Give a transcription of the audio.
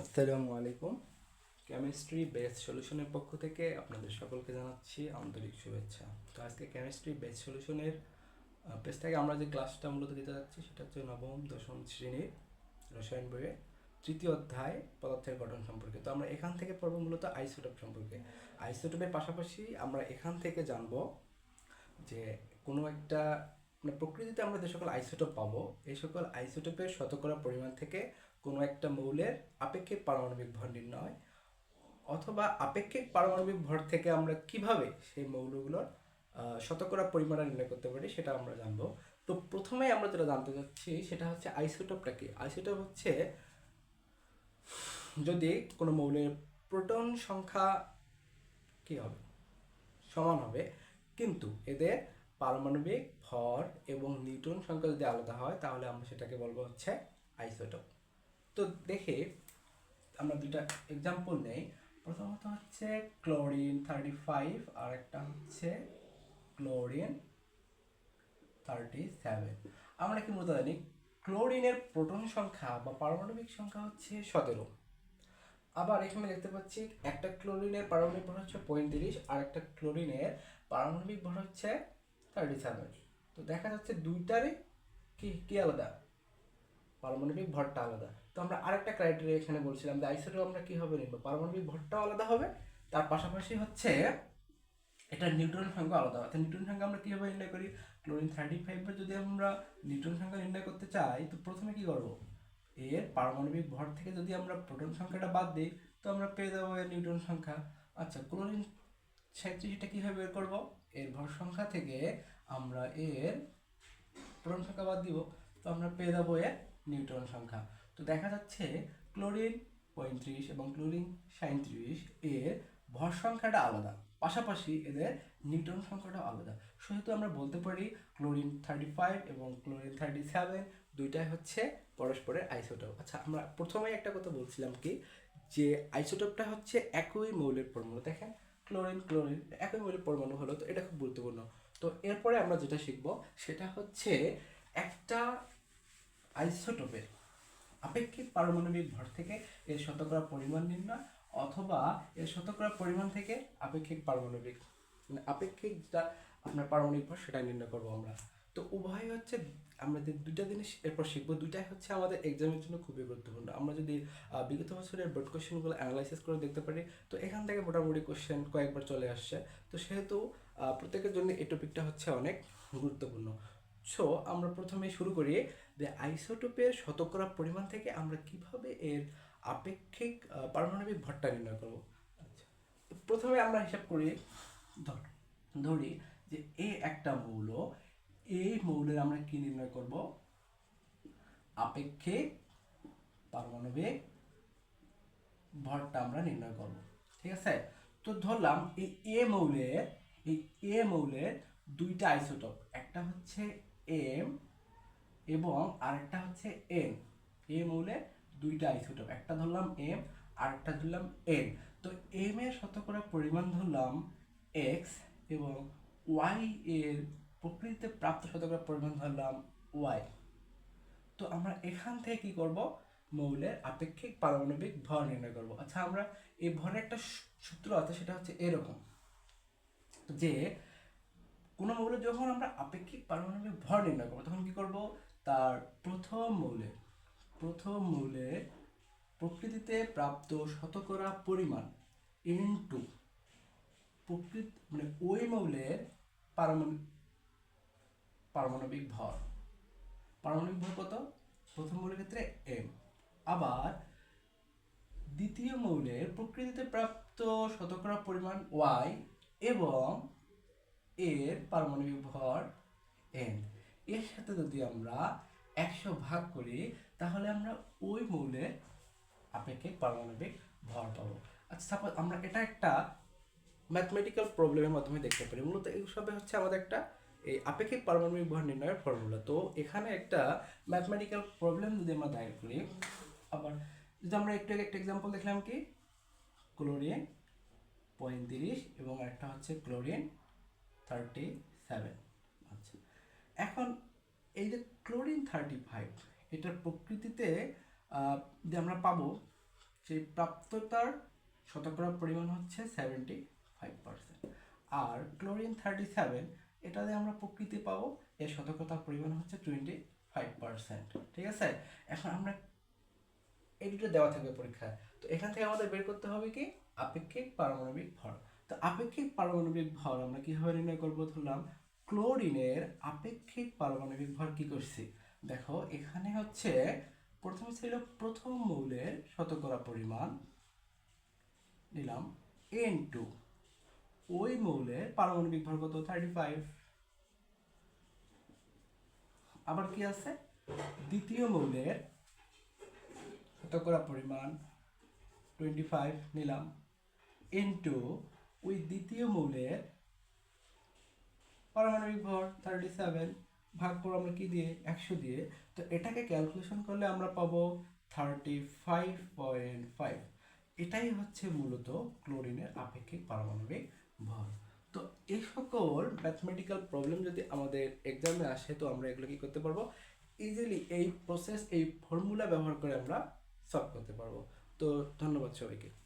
আসসালামু আলাইকুম। Chemistry base সলিউশনের পক্ষ থেকে আপনাদের সকলকে জানাচ্ছি আন্তরিক শুভেচ্ছা। তো আজকে কেমিস্ট্রি বেস সলিউশনের পেজ থেকে আমরা যে ক্লাসটা মূলত দিতে যাচ্ছি সেটা হচ্ছে নবম, দশম শ্রেণির রসায়ন বইয়ে তৃতীয় অধ্যায় পদার্থের গঠন সম্পর্কে। তো আমরা এখান থেকে পড়ব মূলত আইসোটোপ সম্পর্কে। আইসোটোপের পাশাপাশি আমরা এখান থেকে জানব যে কোনো একটা মানে প্রকৃতিতে আমরা যে সকল আইসোটোপ পাবো, এই সকল আইসোটোপের শতকরা পরিমাণ থেকে কোনো একটা মৌলের আপেক্ষিক পারমাণবিক ভর নির্ণয়, অথবা আপেক্ষিক পারমাণবিক ভর থেকে আমরা কীভাবে সেই মৌলগুলোর শতকরা পরিমাণ নির্ণয় করতে পারি সেটা আমরা জানব। তো প্রথমে আমরা যেটা জানতে চাচ্ছি সেটা হচ্ছে আইসোটোপটা কি? আইসোটোপ হচ্ছে যদি কোনো মৌলের প্রোটন সংখ্যা কি হবে? সমান হবে। কিন্তু এদের পারমাণবিক ভর এবং নিউটন সংখ্যা যদি আলাদা হয় তাহলে আমরা সেটাকে বলব হচ্ছে আইসোটোপ। তো দেখে আমরা দুটা এক্সাম্পল নেই। প্রথমত হচ্ছে ক্লোরিন থার্টি ফাইভ আর একটা হচ্ছে ক্লোরিন থার্টি সেভেন আমরা কি মূলত জানি? ক্লোরিনের প্রোটন সংখ্যা বা পারমাণবিক সংখ্যা হচ্ছে সতেরো। আবার এখানে দেখতে পাচ্ছি একটা ক্লোরিনের পারমাণবিক ভর হচ্ছে পঁয়ত্রিশ আর একটা ক্লোরিনের পারমাণবিক ভর হচ্ছে থার্টি সেভেন তো দেখা যাচ্ছে দুইটারই কি কি আলাদা? পারমাণবিক ভরটা আলাদা। তো আমরা আরেকটা ক্রাইটেরিয়া এখানে বলছিলাম যে আইসোটোপ আমরা কীভাবে নিব? পারমাণবিক ভরটাও আলাদা হবে, তার পাশাপাশি হচ্ছে এটা নিউট্রন সংখ্যা আলাদা অর্থাৎ নিউট্রন সংখ্যা আমরা কীভাবে নির্ণয় করি? ক্লোরিন থার্টি ফাইভের যদি আমরা নিউট্রন সংখ্যা নির্ণয় করতে চাই, তো প্রথমে কি করব? এর পারমাণবিক ভর থেকে যদি আমরা প্রোটন সংখ্যাটা বাদ দিই, তো আমরা পেয়ে যাব এর নিউট্রন সংখ্যা। আচ্ছা ক্লোরিন সাঁত্রিশটা কীভাবে বের করব? এর ভর সংখ্যা থেকে আমরা এর প্রোটন সংখ্যা বাদ দিব, তো আমরা পেয়ে যাব এর নিউট্রন সংখ্যা। তো দেখা যাচ্ছে ক্লোরিন পঁয়ত্রিশ এবং ক্লোরিন সাঁত্রিশ এর ভর সংখ্যাটা আলাদা। পাশাপাশি এদের নিউটন সংখ্যাটা আলাদা। সেহেতু আমরা বলতে পারি ক্লোরিন থার্টি ফাইভ এবং ক্লোরিন থার্টি সেভেন দুইটাই হচ্ছে পরস্পরের আইসোটোপ। আচ্ছা আমরা প্রথমেই একটা কথা বলছিলাম কি? যে আইসোটোপটা হচ্ছে একই মৌলের পরমাণু। দেখেন, ক্লোরিন ক্লোরিন একই মৌলের পরমাণু হলো, তো এটা খুব গুরুত্বপূর্ণ। তো এরপরে আমরা যেটা শিখব, সেটা হচ্ছে একটা আইসোটোপের আপেক্ষিক পারমাণবিক ভর থেকে এর শতকরা পরিমাণ নির্ণয় অথবা এর শতকরা পরিমাণ থেকে আপেক্ষিক পারমাণবিক মানে আপেক্ষিক যা আপনার পারমাণবিক ভর সেটা নির্ণয় করব আমরা। তো উভয় হচ্ছে, আমরা যে দুইটা জিনিস এরপর শিখব, দুইটাই হচ্ছে আমাদের এক্সামের জন্য খুবই গুরুত্বপূর্ণ। আমরা যদি বিগত বছরের বোর্ড কোশ্চেনগুলো অ্যানালাইসিস করে দেখতে পারি, তো এখান থেকে মোটামুটি কোশ্চেন কয়েকবার চলে আসছে। তো সেহেতু প্রত্যেকের জন্য এই টপিকটা হচ্ছে অনেক গুরুত্বপূর্ণ। সো আমরা প্রথমে শুরু করি যে আইসোটোপের শতকরা পরিমাণ থেকে আমরা কীভাবে এর আপেক্ষিক পারমাণবিক ভরটা নির্ণয় করব? আচ্ছা। প্রথমে আমরা হিসাব করি ধর ধরি যে এ একটা মৌল এই মৌলের আমরা কি নির্ণয় করব? আপেক্ষিক পারমাণবিক ভরটা আমরা নির্ণয় করব। ঠিক আছে? তো ধরলাম এই এ মৌলের এই এ মৌলের দুইটা আইসোটোপ একটা হচ্ছে এম এবং আরেকটা হচ্ছে এন। এ মৌলে দুইটা আইসোটোপ একটা ধরলাম এম, আরেকটা ধরলাম এন। তো এম এর শতকরা পরিমাণ ধরলাম এক্স এবং ওয়াই এর প্রকৃতিতে প্রাপ্ত শতকরা পরিমাণ ধরলাম ওয়াই। তো আমরা এখান থেকে কি করব? মৌলের আপেক্ষিক পারমাণবিক ভর নির্ণয় করব। আচ্ছা আমরা এই ভরের একটা সূত্র আছে, সেটা হচ্ছে এরকম। যে কোনো মৌলের যখন আমরা আপেক্ষিক পারমাণবিক ভর নির্ণয় করব, তখন কি করব? তার প্রথম মৌলের প্রথম মৌলের প্রকৃতিতে প্রাপ্ত শতকরা পরিমাণ ইন টু প্রকৃত মানে ওই মৌলের পারমাণবিক পারমাণবিক ভর। পারমাণবিক ভর কত? প্রথম মৌলের ক্ষেত্রে এম আবার দ্বিতীয় মৌলের প্রকৃতিতে প্রাপ্ত শতকরা পরিমাণ ওয়াই এবং এর পারমাণবিক ভর এন এর সাথে যদি আমরা একশো ভাগ করি, তাহলে আমরা ওই মৌলের আপেক্ষিক পারমাণবিক ভর পাবো। আচ্ছা সাপোজ আমরা এটা একটা ম্যাথমেটিক্যাল প্রবলেমের মাধ্যমে দেখতে পারি। মূলত এইসবে হচ্ছে আমাদের একটা এই আপেক্ষিক পারমাণবিক ভর নির্ণয়ের ফর্মুলা তো এখানে একটা ম্যাথমেটিক্যাল প্রবলেম যদি আমরা দায়ের করি, আবার যদি আমরা একটু একটা এক্সাম্পল দেখলাম কি? ক্লোরিন পঁয়ত্রিশ এবং একটা হচ্ছে ক্লোরিন থার্টি সেভেন এখন এই যে ক্লোরিন থার্টি ফাইভ, এটার প্রকৃতিতে যে আমরা পাবো, সেই প্রাপ্ততার শতকরা পরিমাণ হচ্ছে সেভেন্টি ফাইভ পার্সেন্ট। আর ক্লোরিন থার্টি সেভেন, এটা এটাতে আমরা প্রকৃতি পাবো, এর শতকতার পরিমাণ হচ্ছে টোয়েন্টি ফাইভ পার্সেন্ট। ঠিক আছে? এখন আমরা এই দুটো দেওয়া থাকবে পরীক্ষায়। তো এখান থেকে আমাদের বের করতে হবে কি? আপেক্ষিক পারমাণবিক ভর। তো আপেক্ষিক পারমাণবিক ভর আমরা কীভাবে নির্ণয় করব ধরলাম ক্লোরিনের আপেক্ষিক পারমাণবিক ভর কি করছি? দেখো, এখানে হচ্ছে প্রথমে ছিল প্রথম মৌলের শতকরা পরিমাণ। নিলাম এন টু ওই মৌলের পারমাণবিক ভর কত? থার্টি ফাইভ আবার কি আছে? দ্বিতীয় মৌলের শতকরা পরিমাণ টোয়েন্টি ফাইভ নিলাম এন টু ওই দ্বিতীয় মৌলের পারমাণবিক ভর থার্টি সেভেন ভাগ করব আমরা কি দিয়ে? একশো দিয়ে। তো এটাকে ক্যালকুলেশন করলে আমরা পাবো থার্টি ফাইভ পয়েন্ট ফাইভ এটাই হচ্ছে মূলত ক্লোরিনের আপেক্ষিক পারমাণবিক ভর। তো এই সকল ম্যাথমেটিক্যাল প্রবলেম যদি আমাদের এক্সামে আসে, তো আমরা এগুলো কি করতে পারব? ইজিলি এই প্রসেস এই ফর্মুলা ব্যবহার করে আমরা সলভ করতে পারব। তো ধন্যবাদ সবাইকে।